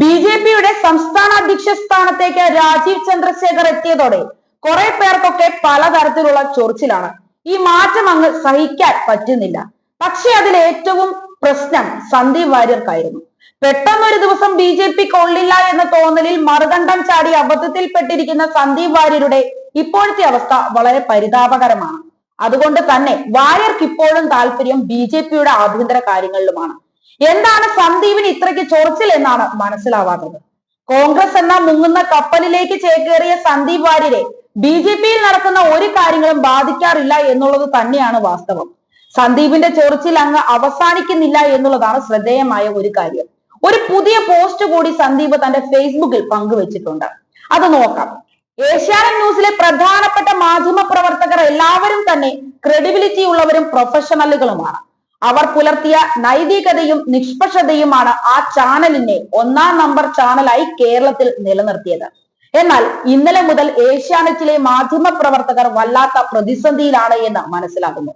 B J പിയുടെ സംസ്ഥാന അധ്യക്ഷ സ്ഥാനത്തേക്ക് രാജീവ് ചന്ദ്രശേഖർ എത്തിയതോടെ കുറെ പേർക്കൊക്കെ പലതരത്തിലുള്ള ചൊറിച്ചിലാണ്. ഈ മാറ്റം അങ്ങ് സഹിക്കാൻ പറ്റുന്നില്ല. പക്ഷെ അതിൽ ഏറ്റവും പ്രശ്നം സന്ദീപ് വാര്യർക്കായിരുന്നു. പെട്ടെന്നൊരു ദിവസം ബി ജെ പി കൊള്ളില്ല എന്ന തോന്നലിൽ മറുകണ്ഠം ചാടി അബദ്ധത്തിൽപ്പെട്ടിരിക്കുന്ന സന്ദീപ് വാര്യരുടെ ഇപ്പോഴത്തെ അവസ്ഥ വളരെ പരിതാപകരമാണ്. അതുകൊണ്ട് തന്നെ വാര്യർക്ക് ഇപ്പോഴും താല്പര്യം ബി ജെ പിയുടെ ആഭ്യന്തര കാര്യങ്ങളിലുമാണ്. എന്താണ് സന്ദീപിന് ഇത്രയ്ക്ക് ചൊറിച്ചിൽ എന്നാണ് മനസ്സിലാവാത്തത്? കോൺഗ്രസ് എന്ന മുങ്ങുന്ന കപ്പലിലേക്ക് ചേക്കേറിയ സന്ദീപ് വാര്യരെ ബി ജെ പിയിൽ നടക്കുന്ന ഒരു കാര്യങ്ങളും ബാധിക്കാറില്ല എന്നുള്ളത് തന്നെയാണ് വാസ്തവം. സന്ദീപിന്റെ ചൊറിച്ചിൽ അങ്ങ് അവസാനിക്കുന്നില്ല എന്നുള്ളതാണ് ശ്രദ്ധേയമായ ഒരു കാര്യം. ഒരു പുതിയ പോസ്റ്റ് കൂടി സന്ദീപ് തന്റെ ഫേസ്ബുക്കിൽ പങ്കുവച്ചിട്ടുണ്ട്. അത് നോക്കാം. ഏഷ്യാനെറ്റ് ന്യൂസിലെ പ്രധാനപ്പെട്ട മാധ്യമ പ്രവർത്തകർ എല്ലാവരും തന്നെ ക്രെഡിബിലിറ്റി ഉള്ളവരും പ്രൊഫഷണലുകളുമാണ്. അവർ പുലർത്തിയ നൈതികതയും നിഷ്പക്ഷതയുമാണ് ആ ചാനലിനെ ഒന്നാം നമ്പർ ചാനലായി കേരളത്തിൽ നിലനിർത്തിയത്. എന്നാൽ ഇന്നലെ മുതൽ ഏഷ്യാനെറ്റിലെ മാധ്യമ പ്രവർത്തകർ വല്ലാത്ത പ്രതിസന്ധിയിലാണ് എന്ന് മനസ്സിലാകുന്നു.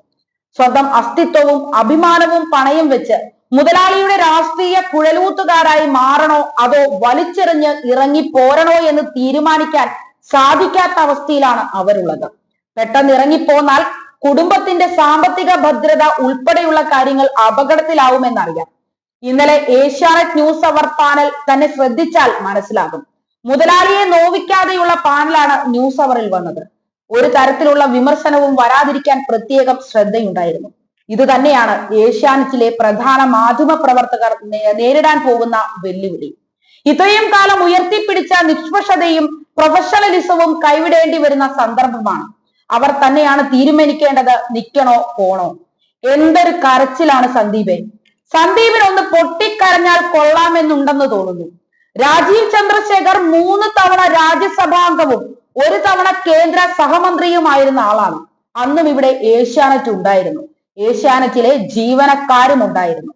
സ്വന്തം അസ്തിത്വവും അഭിമാനവും പണയം വെച്ച് മുതലാളിയുടെ രാഷ്ട്രീയ കുഴലൂത്തുകാരായി മാറണോ അതോ വലിച്ചെറിഞ്ഞ് ഇറങ്ങി പോരണോ എന്ന് തീരുമാനിക്കാൻ സാധിക്കാത്ത അവസ്ഥയിലാണ് അവരുള്ളത്. പെട്ടെന്ന് ഇറങ്ങിപ്പോന്നാൽ കുടുംബത്തിന്റെ സാമ്പത്തിക ഭദ്രത ഉൾപ്പെടെയുള്ള കാര്യങ്ങൾ അപകടത്തിലാവുമെന്നറിയാം. ഇന്നലെ ഏഷ്യാനെറ്റ് ന്യൂസ് അവർ പാനൽ തന്നെ ശ്രദ്ധിച്ചാൽ മനസ്സിലാകും. മുതലാളിയെ നോവിക്കാതെയുള്ള പാനലാണ് ന്യൂസ് അവറിൽ വന്നത്. ഒരു തരത്തിലുള്ള വിമർശനവും വരാതിരിക്കാൻ പ്രത്യേകം ശ്രദ്ധയുണ്ടായിരുന്നു. ഇത് തന്നെയാണ് ഏഷ്യാനെറ്റിലെ പ്രധാന മാധ്യമ പ്രവർത്തകർ നേരിടാൻ പോകുന്ന വെല്ലുവിളി. ഇത്രയും കാലം ഉയർത്തിപ്പിടിച്ച നിഷ്പക്ഷതയും പ്രൊഫഷണലിസവും കൈവിടേണ്ടി വരുന്ന സന്ദർഭമാണ് അവർ തന്നെയാണ് തീരുമാനിക്കേണ്ടത് നിൽക്കണോ പോണോ? എന്തൊരു കരച്ചിലാണ് സന്ദീപൻ സന്ദീപൻ ഒന്ന് പൊട്ടിക്കരഞ്ഞാൽ കൊള്ളാമെന്നുണ്ടെന്ന് തോന്നുന്നു. രാജീവ് ചന്ദ്രശേഖർ മൂന്ന് തവണ രാജ്യസഭാംഗവും ഒരു തവണ കേന്ദ്ര സഹമന്ത്രിയുമായിരുന്ന ആളാണ്. അന്നും ഇവിടെ ഏഷ്യാനെറ്റ് ഉണ്ടായിരുന്നു. ഏഷ്യാനെറ്റിലെ ജീവനക്കാരും ഉണ്ടായിരുന്നു.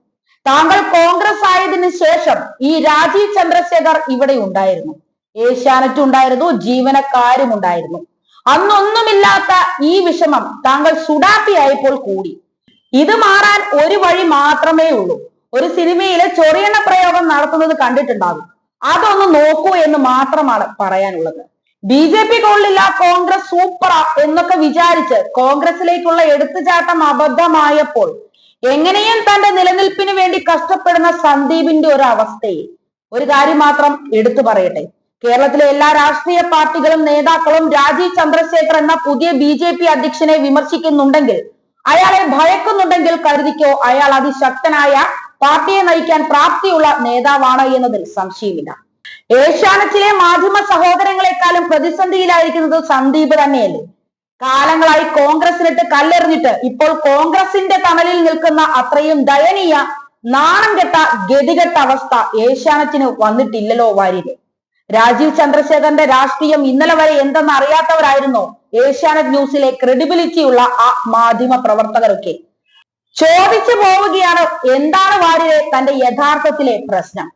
താങ്കൾ കോൺഗ്രസ് ആയതിനു ശേഷം ഈ രാജീവ് ചന്ദ്രശേഖർ ഇവിടെ ഉണ്ടായിരുന്നു. ഏഷ്യാനെറ്റ് ഉണ്ടായിരുന്നു ജീവനക്കാരും ഉണ്ടായിരുന്നു. അന്നൊന്നുമില്ലാത്ത ഈ വിഷമം താങ്കൾ സുഡാപ്പിയായപ്പോൾ കൂടി. ഇത് മാറാൻ ഒരു വഴി മാത്രമേ ഉള്ളൂ. ഒരു സിനിമയിലെ ചൊറിയണ പ്രയോഗം നടത്തുന്നത് കണ്ടിട്ടുണ്ടാകും. അതൊന്ന് നോക്കൂ എന്ന് മാത്രമാണ് പറയാനുള്ളത്. ബി ജെ പി കൊള്ളില്ല കോൺഗ്രസ് സൂപ്പറ എന്നൊക്കെ വിചാരിച്ച് കോൺഗ്രസിലേക്കുള്ള എടുത്തുചാട്ടം അബദ്ധമായപ്പോൾ എങ്ങനെയും തന്റെ നിലനിൽപ്പിന് വേണ്ടി കഷ്ടപ്പെടുന്ന സന്ദീപിന്റെ ഒരു അവസ്ഥയെ ഒരു കാര്യം മാത്രം എടുത്തു പറയട്ടെ. കേരളത്തിലെ എല്ലാ രാഷ്ട്രീയ പാർട്ടികളും നേതാക്കളും രാജീവ് ചന്ദ്രശേഖർ എന്ന പുതിയ ബി ജെ പി അധ്യക്ഷനെ വിമർശിക്കുന്നുണ്ടെങ്കിൽ അയാളെ ഭയക്കുന്നുണ്ടെങ്കിൽ കരുതിക്കോ അയാൾ അതിശക്തനായ പാർട്ടിയെ നയിക്കാൻ പ്രാപ്തിയുള്ള നേതാവാണ് എന്നതിൽ സംശയമില്ല. ഏഷ്യാനെറ്റിലെ മാധ്യമ സഹോദരങ്ങളെക്കാളും പ്രതിസന്ധിയിലായിരിക്കുന്നത് സന്ദീപ് തന്നെയല്ലേ? കാലങ്ങളായി കോൺഗ്രസിനിട്ട് കല്ലെറിഞ്ഞിട്ട് ഇപ്പോൾ കോൺഗ്രസിന്റെ തണലിൽ നിൽക്കുന്ന അത്രയും ദയനീയ നാണം കെട്ട ഗതികെട്ട അവസ്ഥ ഏഷ്യാനത്തിന് വന്നിട്ടില്ലല്ലോ വാര്യര്. രാജീവ് ചന്ദ്രശേഖരന്റെ രാഷ്ട്രീയം ഇന്നലെ വരെ എന്തെന്ന് അറിയാത്തവരായിരുന്നു ഏഷ്യാനെറ്റ് ന്യൂസിലെ ക്രെഡിബിലിറ്റി ഉള്ള ആ മാധ്യമ പ്രവർത്തകരൊക്കെ. ചോദിച്ചു പോവുകയാണ് എന്താണ് വാര്യരെ തന്റെ യഥാർത്ഥത്തിലെ പ്രശ്നം.